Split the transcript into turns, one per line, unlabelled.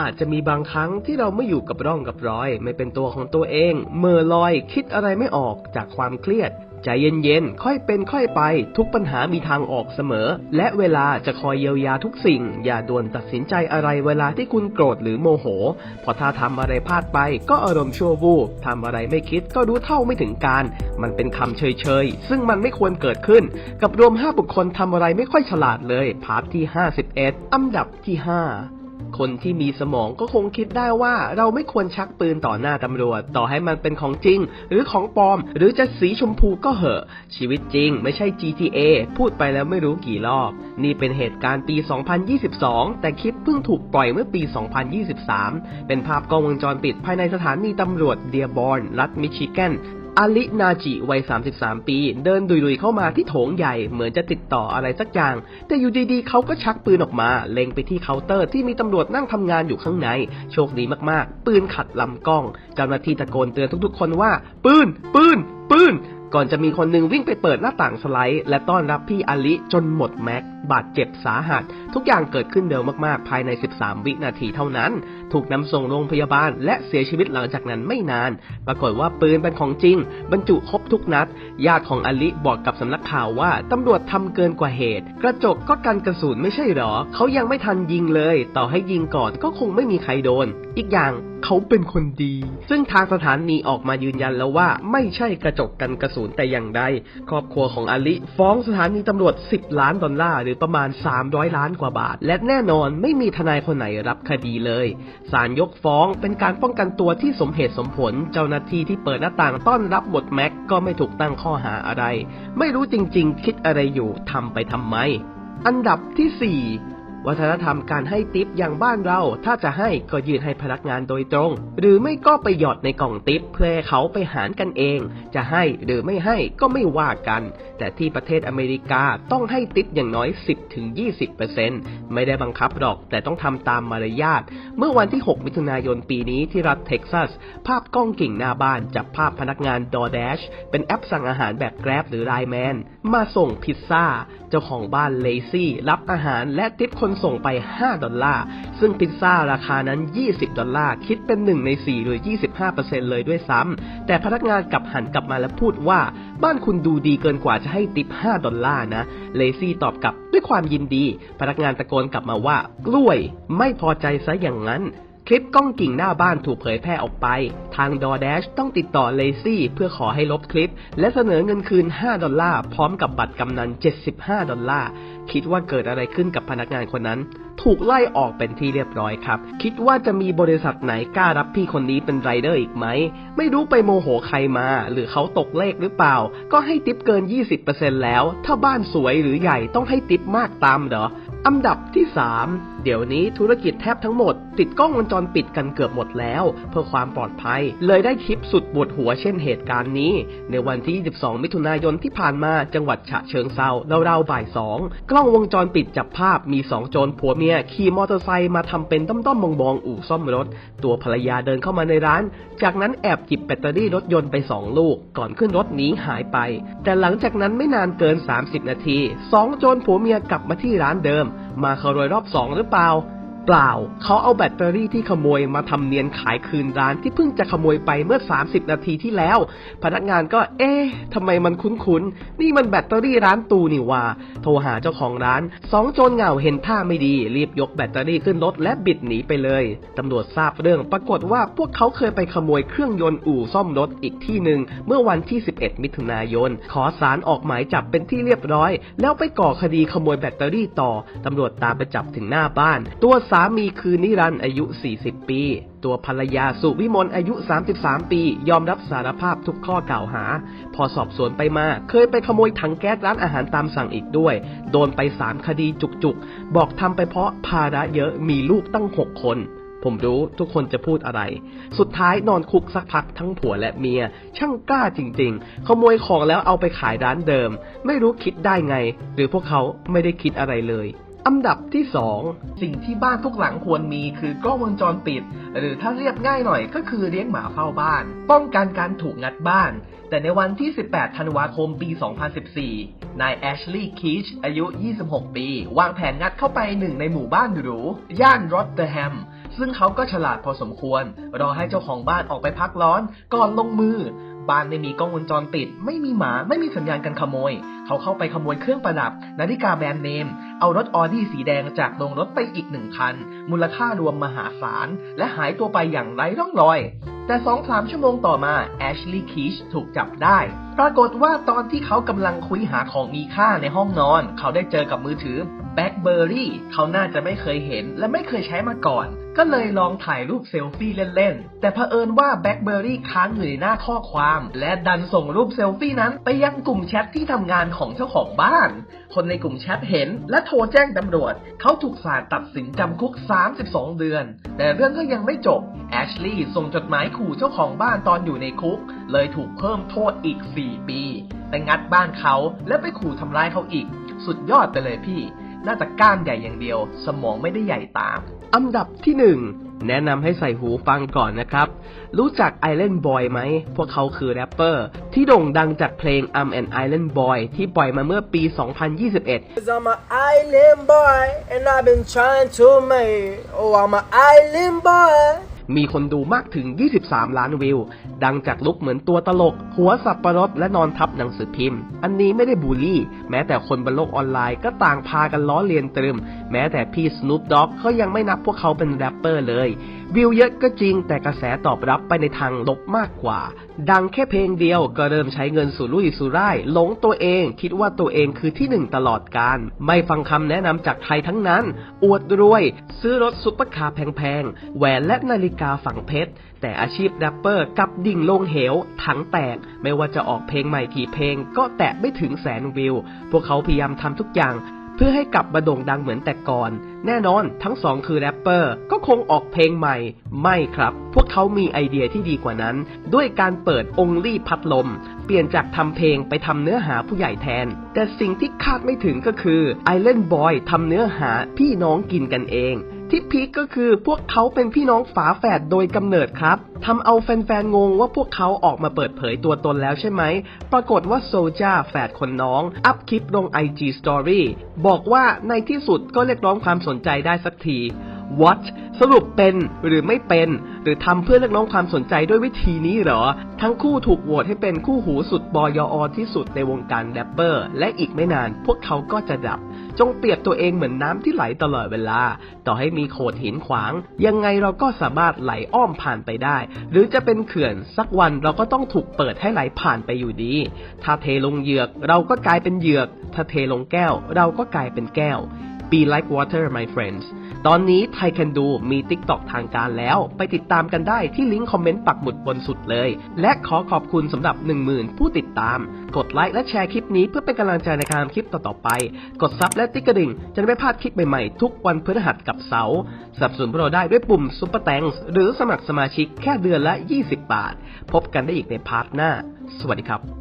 อาจจะมีบางครั้งที่เราไม่อยู่กับร่องกับรอย ไม่เป็นตัวของตัวเองเมื่อลอยคิดอะไรไม่ออกจากความเครียด ใจเย็นๆ ค่อยเป็นค่อยไป ทุกปัญหามีทางออกเสมอ และเวลาจะคอยเยียวยาทุกสิ่ง อย่าด่วนตัดสินใจอะไรเวลาที่คุณโกรธหรือโมโห พอถ้าทำอะไรพลาดไป ก็อารมณ์ชั่ววูบทำอะไรไม่คิดก็รู้เท่าไม่ถึงการ มันเป็นคำเฉยๆ ซึ่งมันไม่ควรเกิดขึ้น กับรวม 5 บุคคลทำอะไรไม่ค่อยฉลาดเลยพาร์ทที่ 51 อันดับที่ 5 คนที่มีสมองก็คงคิดได้ว่าเราไม่ควรชักปืนต่อหน้าตำรวจ ต่อให้มันเป็นของจริง หรือของปลอม หรือจะสีชมพูก็เหอะ ชีวิตจริงไม่ใช่ GTA พูดไปแล้วไม่รู้กี่รอบ นี่เป็นเหตุการณ์ปี 2022 แต่คลิปเพิ่งถูกปล่อยเมื่อปี 2023 เป็นภาพกล้องวงจรปิดภายในสถานีตำรวจเดียบอนรัฐมิชิแกน อาลินาจิวัย 33 ปี เดินดุยๆเข้ามาที่โถงใหญ่เหมือนจะติดต่ออะไรสักอย่าง แต่อยู่ดีๆ เขาก็ชักปืนออกมา เล็งไปที่เคาน์เตอร์ที่มีตำรวจนั่งทำงานอยู่ข้างใน โชคดีมากๆ ปืนขัดลำกล้อง เจ้าหน้าที่ตะโกนเตือนทุกๆ คนว่า ปืน ปืน ปืน ก่อนจะมีคนนึงวิ่งไปเปิดหน้าต่างสไลด์ และต้อนรับพี่อาลิจนหมดแม็ก บาดเจ็บสาหัส ทุกอย่างเกิดขึ้นเร็วมากๆ ภายใน 13 วินาทีเท่านั้น ถูกนำส่งโรงพยาบาลและเสียชีวิตหลังจากนั้นไม่นาน ปรากฏว่าปืนเป็นของจริง บรรจุครบทุกนัด ญาติของอลิบอกกับสำนักข่าวว่าตำรวจทำเกินกว่าเหตุ กระจกก็กันกระสุนไม่ใช่หรอ เขายังไม่ทันยิงเลย ต่อให้ยิงก่อนก็คงไม่มีใครโดน อีกอย่างเขาเป็นคนดี ซึ่งทางสถานีออกมายืนยันแล้วว่าไม่ใช่กระจกกันกระสุนแต่อย่างใด ครอบครัวของอลิฟ้องสถานีตำรวจ 10 ล้านดอลลาร์หรือประมาณ 300 ล้านกว่าบาท และแน่นอนไม่มีทนายคนไหนรับคดีเลย ศาลยกฟ้องเป็นการป้องกันตัวที่สมเหตุสมผล เจ้าหน้าที่ที่เปิดหน้าต่างต้อนรับหมดแม็กก็ไม่ถูกตั้งข้อหาอะไร ไม่รู้จริงๆ คิดอะไรอยู่ทำไปทำไม อันดับที่ 4 วัฒนธรรมการให้ติปอย่างบ้านเรา ถ้าจะให้ก็ยื่นให้พนักงานโดยตรง หรือไม่ก็ไปหยอดในกล่องติปเพื่อให้เขาไปหารกันเอง จะให้หรือไม่ให้ก็ไม่ว่ากัน แต่ที่ประเทศอเมริกาต้องให้ติปอย่างน้อย 10-20%ไม่ได้บังคับหรอกแต่ต้องทำตามมารยาท เมื่อวันที่ 6 มิถุนายนปีนี้ที่รัฐเท็กซัส ภาพกล้องกิ่งหน้าบ้านจับภาพพนักงาน DoorDash เป็นแอปสั่งอาหารแบบ Grab หรือ Line Man มาส่งพิซซ่า เจ้าของบ้านเลซี่รับอาหารและติปคนส่งไป 5 ดอลลาร์ ซึ่งพิซซ่าราคานั้น 20 ดอลลาร์ คิดเป็น 1 ใน 4 หรือ 25%เลยด้วยซ้ำ แต่พนักงานกลับหันกลับมาและพูดว่า บ้านคุณดูดีเกินกว่าจะให้ติป 5 ดอลลาร์นะ เลซี่ตอบกลับด้วยความยินดี พนักงานตะโกนกลับมาว่า กล้วย ไม่พอใจซะอย่างนั้นคลิปกล้องกิ่งหน้าบ้านถูกเผยแพร่ออกไป ทาง DoorDash ต้องติดต่อเลซี่เพื่อขอให้ลบคลิป และเสนอเงินคืน 5 ดอลลาร์ พร้อมกับบัตรกำนัน 75 ดอลลาร์ คิดว่าเกิดอะไรขึ้นกับพนักงานคนนั้น ถูกไล่ออกเป็นที่เรียบร้อยครับ คิดว่าจะมีบริษัทไหนกล้ารับพี่คนนี้เป็นไรเดอร์อีกไหม ไม่รู้ไปโมโหใครมา หรือเขาตกเลขหรือเปล่า ก็ให้ติปเกิน 20%แล้ว ถ้าบ้านสวยหรือใหญ่ต้องให้ติปมากตามเหรอ อันดับที่ 3เดี๋ยวนี้ธุรกิจแทบทั้งหมด ติดกล้องวงจรปิดกันเกือบหมดแล้ว เพื่อความปลอดภัย เลยได้คลิปสุดปวดหัวเช่นเหตุการณ์นี้ ในวันที่ 22 มิถุนายนที่ผ่านมาจังหวัดฉะเชิงเซาเราวๆบ่ายสองกล้องวงจรปิดจับภาพมีสองโจรผัวเมียขี่มอเตอร์ไซค์มาทำเป็นต้อมๆมองๆอู่ซ่อมรถ ตัวภรรยาเดินเข้ามาในร้าน จากนั้นแอบหยิบแบตเตอรี่รถยนต์ไปสองลูก ก่อนขึ้นรถหนีหายไป แต่หลังจากนั้นไม่นานเกิน 30 นาทีสองโจรผัวเมียกลับมาที่ร้านเดิม มาขโมยรอบสองหรือเปล่า เปล่า เขาเอาแบตเตอรี่ที่ขโมยมาทำเนียนขายคืนร้านที่เพิ่งจะขโมยไปเมื่อ 30 นาทีที่แล้ว พนักงานก็เอ๊ะทำไมมันคุ้นๆ นี่มันแบตเตอรี่ร้านตูนี่ว่า โทรหาเจ้าของร้านสองโจรเหงาเห็นท่าไม่ดี รีบยกแบตเตอรี่ขึ้นรถและบิดหนีไปเลย ตำรวจทราบเรื่องปรากฏว่าพวกเขาเคยไปขโมยเครื่องยนต์อู่ซ่อมรถอีกที่หนึ่งเมื่อวันที่ 11 มิถุนายน ขอสารออกหมายจับเป็นที่เรียบร้อย แล้วไปก่อคดีขโมยแบตเตอรี่ต่อ ตำรวจตามไปจับถึงหน้าบ้าน ตัวสาามีคือนิรันอายุ 40 ปี ตัวภรรยาสุวิมลอายุ 33 ปี ยอมรับสารภาพทุกข้อกล่าวหา พอสอบสวนไปมา เคยไปขโมยถังแก๊สร้านอาหารตามสั่งอีกด้วย โดนไป 3 คดีจุกๆ บอกทำไปเพราะภาระเยอะมีลูกตั้ง 6 คนผมรู้ทุกคนจะพูดอะไร สุดท้ายนอนคุกสักพักทั้งผัวและเมีย ช่างกล้าจริงๆ ขโมยของแล้วเอาไปขายร้านเดิม ไม่รู้คิดได้ไง หรือพวกเขาไม่ได้คิดอะไรเลย อันดับที่ 2 สิ่งที่บ้านทุกหลังควรมีคือกล้องวงจรปิด หรือถ้าเรียบง่ายหน่อยก็คือเลี้ยงหมาเฝ้าบ้าน ป้องกันการถูกงัดบ้าน แต่ในวันที่ 18 ธันวาคมปี 2014 นายแอชลีย์คีชอายุ 26 ปี วางแผนงัดเข้าไปหนึ่งในหมู่บ้านหรู ย่านรอตเตอร์แฮม ซึ่งเขาก็ฉลาดพอสมควร รอให้เจ้าของบ้านออกไปพักร้อนก่อนลงมือบ้านไม่มีกล้องวงจรปิด ไม่มีหมา ไม่มีสัญญาณการขโมย เขาเข้าไปขโมยเครื่องประดับ นาฬิกาแบรนด์เนม เอารถออดี้สีแดงจากโรงรถไปอีกหนึ่งคัน มูลค่ารวมมหาศาล และหายตัวไปอย่างไร้ร่องรอย แต่สองสามชั่วโมงต่อมาแอชลีย์คีชถูกจับได้ ปรากฏว่าตอนที่เขากำลังคุยหาของมีค่าในห้องนอน เขาได้เจอกับมือถือแบ็คเบอร์รี่เขาน่าจะไม่เคยเห็นและไม่เคยใช้มาก่อน ก็เลยลองถ่ายรูปเซลฟี่เล่นๆ แต่เผอิญว่า BlackBerry ค้างอยู่ในหน้าข้อความ และดันส่งรูปเซลฟี่นั้นไปยังกลุ่มแชทที่ทำงานของเจ้าของบ้าน คนในกลุ่มแชทเห็น และโทรแจ้งตำรวจ เขาถูกศาลตัดสินจำคุก 32 เดือน แต่เรื่องก็ยังไม่จบ แอชลีย์ส่งจดหมายขู่เจ้าของบ้านตอนอยู่ในคุก เลยถูกเพิ่มโทษอีก 4 ปี ไปงัดบ้านเขาและไปขู่ทำร้ายเขาอีก สุดยอดไปเลยพี่ น่าจะก้านใหญ่อย่างเดียว สมองไม่ได้ใหญ่ตาม อันดับที่หนึ่งแนะนำให้ใส่หูฟังก่อนนะครับ รู้จัก Island Boy ไหม พวกเขาคือแรปเปอร์ ที่โด่งดังจากเพลง I'm an Island Boy ที่ปล่อยมาเมื่อปี 2021
Cause I'm an island boy and I've been trying to make Oh I'm an island boy
มีคนดูมากถึง 23 ล้านวิว ดังจากลุกเหมือนตัวตลก หัวสับประรดและนอนทับหนังสือพิมพ์ อันนี้ไม่ได้บูลลี่ แม้แต่คนบนโลกออนไลน์ก็ต่างพากันล้อเลียนตรึม แม้แต่พี่ Snoop Dogg ก็ยังไม่นับพวกเขาเป็นแรปเปอร์เลย วิวเยอะก็จริงแต่กระแสตอบรับไปในทางลบมากกว่า ดังแค่เพลงเดียวก็เริ่มใช้เงินสุรุ่ยสุร่ายหลงตัวเองคิดว่าตัวเองคือที่หนึ่งตลอดการ ไม่ฟังคำแนะนำจากใครทั้งนั้น อวดรวย ซื้อรถซุปเปอร์คาร์แพงๆ แหวนและนาฬิกาฝังเพชร แต่อาชีพแรปเปอร์กับดิ่งลงเหวทั้งแตก ไม่ว่าจะออกเพลงใหม่กี่เพลง ก็แตะไม่ถึงแสนวิว พวกเขาพยายามทำทุกอย่าง เพื่อให้กลับมาโด่งดังเหมือนแต่ก่อน แน่นอนทั้งสองคือแรปเปอร์ก็คงออกเพลงใหม่ ไม่ครับ พวกเขามีไอเดียที่ดีกว่านั้น ด้วยการเปิดองลี่พัดลม เปลี่ยนจากทำเพลงไปทำเนื้อหาผู้ใหญ่แทน แต่สิ่งที่คาดไม่ถึงก็คือ Island Boy ทำเนื้อหาพี่น้องกินกันเอง ที่พีคก็คือพวกเขาเป็นพี่น้องฝาแฝดโดยกำเนิดครับทำเอาแฟนๆ งงว่าพวกเขาออกมาเปิดเผยตัวตนแล้วใช่ไหม ปรากฏว่าโซจาแฝดคนน้อง อัพคลิปลง IG Story บอกว่าในที่สุดก็เรียกร้องความสนใจได้สักที What สรุปเป็นหรือไม่เป็น หรือทำเพื่อเรียกร้องความสนใจด้วยวิธีนี้เหรอ ทั้งคู่ถูกโหวตให้เป็นคู่หูสุดบอยอที่สุดในวงการแรปเปอร์ และอีกไม่นานพวกเขาก็จะดับ จงเปรียบตัวเองเหมือนน้ำที่ไหลตลอดเวลา ต่อให้มีโขดหินขวาง ยังไงเราก็สามารถไหลอ้อมผ่านไปได้ หรือจะเป็นเขื่อนสักวันเราก็ต้องถูกเปิดให้ไหลผ่านไปอยู่ดี ถ้าเทลงเหยือกเราก็กลายเป็นเหยือก ถ้าเทลงแก้วเราก็กลายเป็นแก้ว Be like water my friends ตอนนี้ไทย can do มี TikTok ทางการแล้ว ไปติดตามกันได้ที่ลิงก์คอมเมนต์ปักหมุดบนสุดเลย และขอขอบคุณสำหรับ 10,000 ผู้ติดตาม กดไลค์และแชร์คลิปนี้เพื่อเป็นกำลังใจในการคลิปต่อๆไป กดซับและติ๊กกระดิ่ง จะได้ไม่พลาดคลิปใหม่ๆ ทุกวันพฤหัสกับเสาร์สับสนพวกเราได้ด้วยปุ่ม Super Thanks หรือสมัครสมาชิกแค่เดือนละ 20 บาท พบกันได้อีกในพาร์ทหน้า สวัสดีครับ